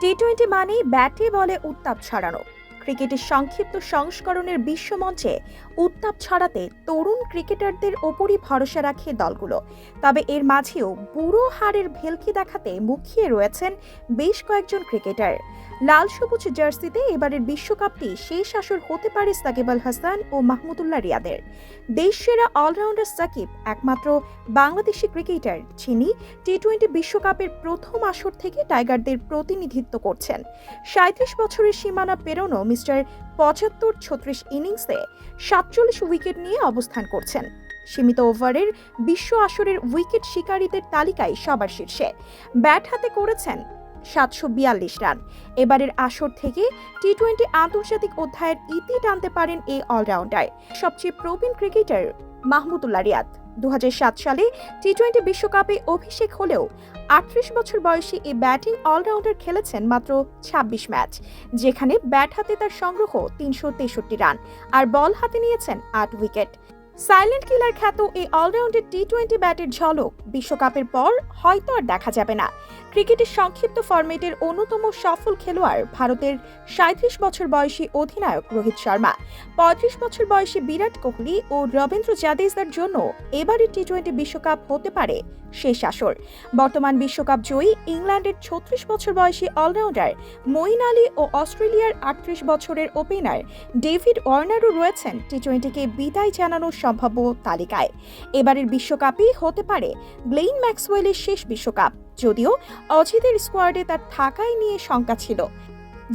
T twenty মানেই ব্যাটে বলে উত্তাপ ছড়ানো। ক্রিকেটের সংক্ষিপ্ত সংস্করণের বিশ্বমঞ্চে উত্তাপ ছড়াতে তরুণ ক্রিকেটারদের ওপরই ভরসা রাখে দলগুলো। তবে এর মাঝেও বুড়ো হারের ভেলকি দেখাতে মুখিয়ে রয়েছেন বেশ কয়েকজন ক্রিকেটার। লাল সবুজ জার্সিতে এবারের বিশ্বকাপটি শেষ আসর হতে পারে সাকিব আল হাসান ও মাহমুদুল্লাহ রিয়াদের। দেশসেরা অলরাউন্ডার সাকিব একমাত্র বাংলাদেশি ক্রিকেটার, যিনি টি টোয়েন্টি বিশ্বকাপের প্রথম আসর থেকে টাইগারদের প্রতিনিধিত্ব করছেন। সাঁত্রিশ বছরের সীমানা পেরোনো মিস্টার পঁচাত্তর ছত্রিশ ইনিংসে সাতচল্লিশ উইকেট নিয়ে অবস্থান করছেন। সীমিত ওভারের বিশ্ব আসরের উইকেট শিকারীদের তালিকায় সবার শীর্ষে। ব্যাট হাতে করেছেন সাতশো বিয়াল্লিশ রান। এবারের আসর থেকে টি টোয়েন্টি আন্তর্জাতিক অধ্যায়ের ইতি টানতে পারেন এই অলরাউন্ডার। সবচেয়ে প্রবীণ ক্রিকেটার মাহমুদুল্লাহ রিয়াদ। দু হাজার সাত সালে টি টোয়েন্টি বিশ্বকাপে অভিষেক হলেও আটত্রিশ বছর বয়সী এই ব্যাটিং অলরাউন্ডার খেলেছেন মাত্র ২৬ ম্যাচ, যেখানে ব্যাট হাতে তার সংগ্রহ তিনশো তেষট্টি রান, আর বল হাতে নিয়েছেন আট উইকেট। সাইলেন্ট কিলার খ্যাত এই অলরাউন্ডের টি টোয়েন্টি ব্যাটের ঝলক বিশ্বকাপের পর হয়তো আর দেখা যাবে না। ক্রিকেটের সংক্ষিপ্ত ফরম্যাটের অন্যতম সফল খেলোয়াড় ভারতের সাঁত্রিশ বছর বয়সী অধিনায়ক রোহিত শর্মা, পঁয়ত্রিশ বছর বয়সী বিরাট কোহলি ও রবীন্দ্র জাদেজার জন্য এবারের টি টোয়েন্টি বিশ্বকাপ হতে পারে শেষ আসর। বর্তমান বিশ্বকাপ জয়ী ইংল্যান্ডের ছত্রিশ বছর বয়সী অলরাউন্ডার মঈন আলী ও অস্ট্রেলিয়ার আটত্রিশ বছরের ওপেনার ডেভিড ওয়ার্নারও রয়েছেন টি টোয়েন্টিকে বিদায় জানানোর সম্ভাব্য তালিকায়। এবারের বিশ্বকাপই হতে পারে গ্লেইন ম্যাক্সওয়েলের শেষ বিশ্বকাপ, যদিও অজিতের স্কোয়াডে তার থাকাই নিয়ে শঙ্কা ছিল।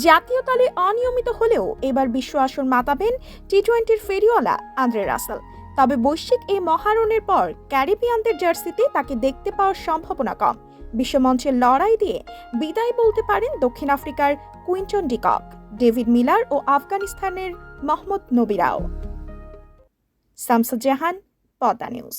জাতীয় দলে অনিয়মিত হলেও এবার বিশ্ব আসর মাতাবেন টি টোয়েন্টির ফেরিওয়ালা আন্দ্রে রাসেল। তবে বৈশ্বিক এই মহারণের পর ক্যারিবিয়ানদের জার্সিতে তাকে দেখতে পাওয়ার সম্ভাবনা কম। বিশ্বমঞ্চের লড়াই দিয়ে বিদায় বলতে পারেন দক্ষিণ আফ্রিকার Quinton de Kock, David Miller ও আফগানিস্তানের মোহাম্মদ নবিরাও। শামসুজ্জাহান পদ্মা নিউজ।